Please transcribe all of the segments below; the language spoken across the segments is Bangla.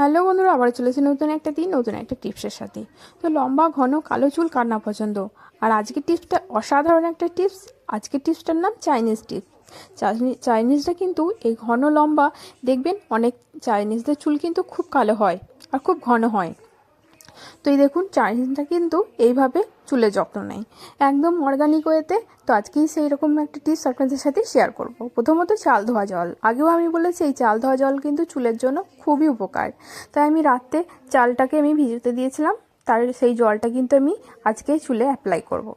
হ্যালো বন্ধুরা আবার চলেছে নতুন একটা দিন, নতুন একটা টিপসের সাথে। তো লম্বা, ঘন, কালো চুল কার না পছন্দ? আর আজকের টিপসটা অসাধারণ একটা টিপস। আজকের টিপসটার নাম চাইনিজ টিপস। চাইনিজরা কিন্তু এই ঘন, লম্বা, দেখবেন অনেক চাইনিজদের চুল কিন্তু খুব কালো হয় আর খুব ঘন হয়। তো এই দেখুন চাইনিজটা কিন্তু এইভাবে চুলের যত্ন নেয় একদম অর্গানিক ওয়েতে তো আজকেই সেই রকম একটা টিপস আপনাদের সাথে শেয়ার করব। প্রথমত চাল ধোয়া জল। আগেও আমি বলেছি, এই চাল ধোয়া জল কিন্তু চুলের জন্য খুবই উপকার। তাই আমি রাত্রে চালটাকে আমি ভিজতে দিয়েছিলাম, তার সেই জলটা কিন্তু আমি আজকে চুলে অ্যাপ্লাই করব।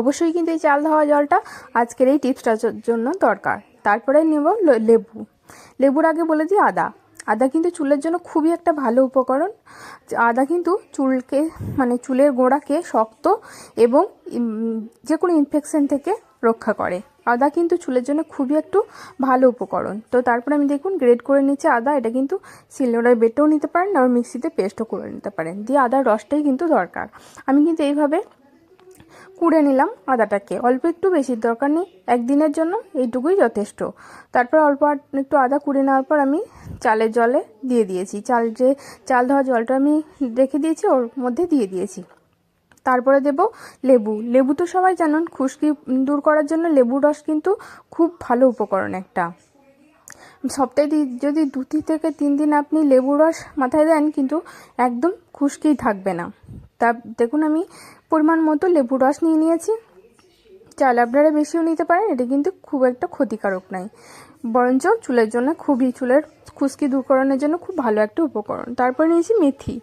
অবশ্যই কিন্তু এই চাল ধোয়া জলটা আজকের এই টিপসটার জন্য দরকার। তারপরে নেব লেবু। লেবুর আগে বলে দিই আদা। আদা কিন্তু চুলের জন্য খুবই একটা ভালো উপকরণ। আদা কিন্তু চুলকে মানে চুলের গোড়াকে শক্ত এবং যে কোনো ইনফেকশন থেকে রক্ষা করে। আদা কিন্তু চুলের জন্য খুবই একটু ভালো উপকরণ। তো তারপরে আমি দেখুন গ্রেড করে নিচ্ছে আদা, এটা কিন্তু শিলনোড়ায় বেটেও নিতে পারেন, আর মিক্সিতে পেস্টও করে নিতে পারেন। দিয়ে আদার রসটাই কিন্তু দরকার। আমি কিন্তু এইভাবে কুড়ে নিলাম আদাটাকে। অল্প একটু বেশি দরকার নেই, একদিনের জন্য এইটুকুই যথেষ্ট। তারপর অল্প একটু আদা কুড়ে নেওয়ার পর আমি চালের জলে দিয়ে দিয়েছি। চাল যে, চাল ধোয়া জলটা আমি রেখে দিয়েছি, ওর মধ্যে দিয়ে দিয়েছি। তারপরে দেব লেবু। লেবু তো সবাই জানেন, খুশকি দূর করার জন্য লেবুর রস কিন্তু খুব ভালো উপকরণ একটা। সপ্তাহে যদি দু থেকে তিন দিন আপনি লেবু রস মাথায় দেন, কিন্তু একদম খুশকিই থাকবে না। তা দেখুন আমি পরিমাণ মতো লেবু রস নিয়ে নিয়েছি। চাল আপনারা বেশিও নিতে পারেন, এটা কিন্তু খুব একটা ক্ষতিকারক নাই। বরঞ্চ চুলের জন্য খুবই, চুলের খুশকি দূরকরণের জন্য খুব ভালো একটা উপকরণ। তারপরে নিয়েছি মেথি।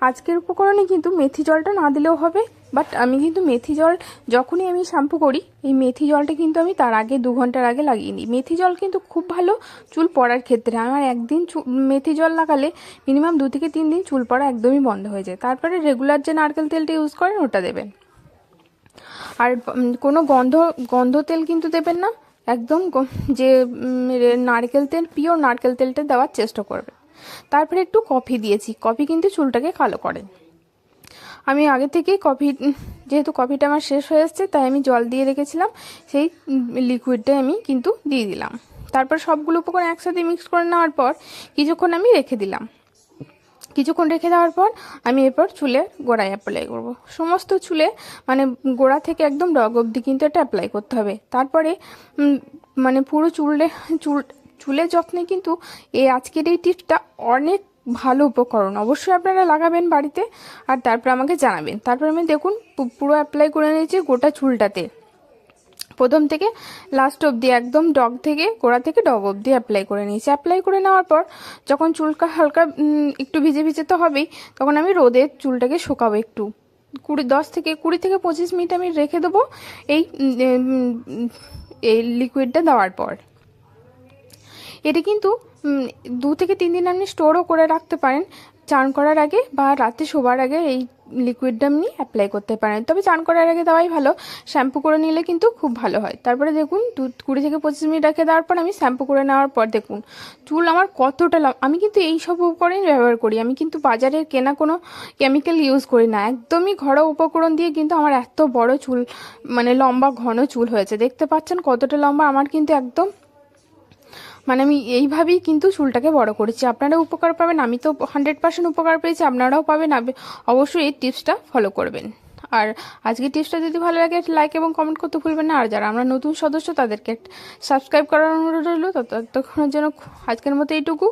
আজকের উপকরণে কিন্তু মেথি জলটা না দিলেও হবে। বাট আমি কিন্তু মেথি জল যখনই আমি শ্যাম্পু করি, এই মেথি জলটা কিন্তু আমি তার আগে দু ঘণ্টার আগে লাগিয়ে নিই। মেথি জল কিন্তু খুব ভালো চুল পড়ার ক্ষেত্রে। আমার একদিন মেথি জল লাগালে মিনিমাম দু থেকে তিন দিন চুল পড়া একদমই বন্ধ হয়ে যায়। তারপরে রেগুলার যে নারকেল তেলটা ইউজ করেন, ওটা দেবেন। আর কোনো গন্ধ গন্ধ তেল কিন্তু দেবেন না। একদম যে নারকেল তেল পিওর নারকেল তেলটা দেওয়ার চেষ্টা করবেন। তারপরে একটু কফি দিয়েছি। কফি কিন্তু চুলটাকে কালো করে আমি আগে থেকেই কফি যেহেতু কফিটা আমার শেষ হয়ে এসছে, তাই আমি জল দিয়ে রেখেছিলাম। সেই লিকুইডটাই আমি কিন্তু দিয়ে দিলাম। তারপর সবগুলো উপকরণ একসাথে মিক্স করে নেওয়ার পর কিছুক্ষণ আমি রেখে দিলাম। কিছুক্ষণ রেখে দেওয়ার পর আমি এরপর চুলে গোড়ায় অ্যাপ্লাই করব। সমস্ত চুলে মানে গোড়া থেকে একদম ডগ অবধি কিন্তু এটা অ্যাপ্লাই করতে হবে। তারপরে মানে পুরো চুলে, চুল চুলের যত্নে কিন্তু এই আজকের এই টিপসটা অনেক ভালো উপকরণ। অবশ্যই আপনারা লাগাবেন বাড়িতে আর তারপর আমাকে জানাবেন। তারপর আমি দেখুন পুরো অ্যাপ্লাই করে নিয়েছি গোটা চুলটাতে। প্রথম থেকে লাস্ট অবধি, একদম ডগ থেকে, গোড়া থেকে ডগ অবধি অ্যাপ্লাই করে নিয়েছি। অ্যাপ্লাই করে নেওয়ার পর যখন চুলকা হালকা একটু ভিজে ভিজে তো হবেই, তখন আমি রোদে চুলটাকে শুকাবো একটু। কুড়ি, দশ থেকে, কুড়ি থেকে পঁচিশ মিনিট আমি রেখে দেবো এই এই লিকুইডটা দেওয়ার পর। এটা কিন্তু দু থেকে তিন দিন আপনি স্টোরও করে রাখতে পারেন। চান করার আগে বা রাতে শোবার আগে এই লিকুইডটা আপনি অ্যাপ্লাই করতে পারেন। তবে চান করার আগে দেওয়াই ভালো। শ্যাম্পু করে নিলে কিন্তু খুব ভালো হয়। তারপরে দেখুন, দু কুড়ি থেকে পঁচিশ মিনিট রেখে দেওয়ার পর আমি শ্যাম্পু করে নেওয়ার পর দেখুন, চুল আমার কতটা আমি কিন্তু এই সব উপকরণ ব্যবহার করি। আমি কিন্তু বাজারের কেনা কোনো কেমিক্যাল ইউজ করি না। একদমই ঘরোয়া উপকরণ দিয়ে কিন্তু আমার এত বড় চুল মানে লম্বা ঘন চুল হয়েছে। দেখতে পাচ্ছেন কতটা লম্বা? আমার কিন্তু একদম মানে আমি এইভাবেই কিন্তু চুলটাকে বড় করেছি। আপনারা উপকার পাবেন, আমি তো হান্ড্রেড পার্সেন্ট উপকার পেয়েছি, আপনারাও পাবেন অবশ্যই এই টিপসটা ফলো করবেন। আর আজকে টিপসটা যদি ভালো লাগে লাইক এবং কমেন্ট করতে ভুলবেন না। আর যারা আমরা নতুন সদস্য, তাদেরকে সাবস্ক্রাইব করার অনুরোধ রইল। ততক্ষণের জন্য আজকের মতো এইটুকু।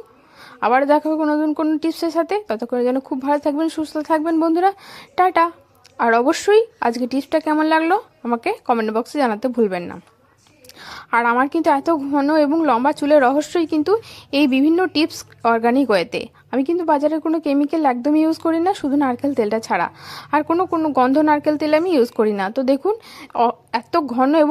আবার দেখা হবে নতুন কোনো টিপসের সাথে। ততক্ষণের জন্য খুব ভালো থাকবেন, সুস্থ থাকবেন বন্ধুরা। টাটা। আর অবশ্যই আজকে টিপসটা কেমন লাগল, আমাকে কমেন্ট বক্সে জানাতে ভুলবেন না। আর আমার কিন্তু এত ঘন এবং লম্বা চুলের রহস্যই কিন্তু এই বিভিন্ন টিপস অর্গানিক ওয়েতে। আমি কিন্তু বাজারে কোনো কেমিক্যাল একদমই ইউজ করি না, শুধু নারকেল তেলটা ছাড়া। আর কোনো কোনো গন্ধ নারকেল তেল আমি ইউজ করি না। তো দেখুন এত ঘন এবং